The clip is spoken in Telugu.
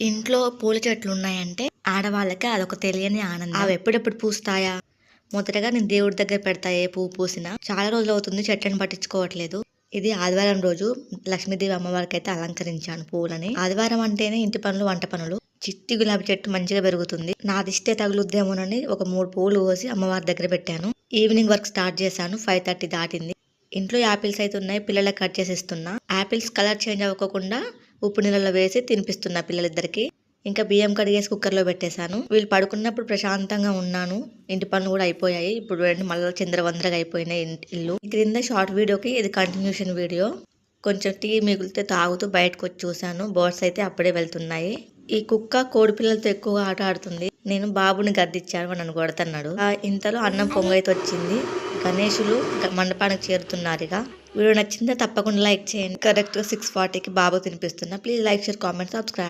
ఇంట్లో పూల చెట్లు ఉన్నాయంటే ఆడవాళ్ళకి అదొక తెలియని ఆనందం. అవి ఎప్పుడెప్పుడు పూస్తాయా? మొదటగా నేను దేవుడి దగ్గర పెడతా ఏ పువ్వు పూసినా. చాలా రోజులు అవుతుంది చెట్లను పట్టించుకోవట్లేదు. ఇది ఆదివారం రోజు లక్ష్మీదేవి అమ్మవారికి అయితే అలంకరించాను పువ్వులని ఆదివారం అంటేనే ఇంటి పనులు వంట పనులు. చిట్టి గులాబీ చెట్టు మంచిగా పెరుగుతుంది. నా దిష్టే తగులుద్దేమోనని ఒక మూడు పువ్వులు పోసి అమ్మవారి దగ్గర పెట్టాను. ఈవినింగ్ వర్క్ స్టార్ట్ చేశాను. ఫైవ్ థర్టీ దాటింది. ఇంట్లో యాపిల్స్ అయితే ఉన్నాయి. పిల్లలకు కట్ చేసి ఇస్తున్నా యాపిల్స్ కలర్ చేంజ్ అవ్వకుండా ఉప్పు నీళ్ళలో వేసి తినిపిస్తున్నా పిల్లలిద్దరికి. ఇంకా బియ్యం కడిగేసి కుక్కర్లో పెట్టేశాను. వీళ్ళు పడుకున్నప్పుడు ప్రశాంతంగా ఉన్నాను. ఇంటి పనులు కూడా అయిపోయాయి. ఇప్పుడు రెండు మళ్ళీ చంద్రవందరగా అయిపోయినాయి ఇంటి- ఇల్లు. క్రింద షార్ట్ వీడియోకి ఇది కంటిన్యూషన్ వీడియో. కొంచెం టీ మిగిలితే తాగుతూ బయటకు వచ్చి చూశాను. బర్డ్స్ అయితే అప్పుడే వెళ్తున్నాయి. ఈ కుక్క కోడి పిల్లలతో ఎక్కువగా ఆట ఆడుతుంది. నేను బాబుని గద్దిచ్చాను నన్ను కొడుతున్నాడు. ఆ, ఇంతలో అన్నం పొంగైతే వచ్చింది గణేషులు మండపానికి చేరుతున్నారు ఇక. వీడియో నచ్చిందా తప్పకుండా లైక్ చేయండి. కరెక్ట్గా సిక్స్ ఫార్టీకి బాబు తినిపిస్తున్నా. Please like share comment subscribe.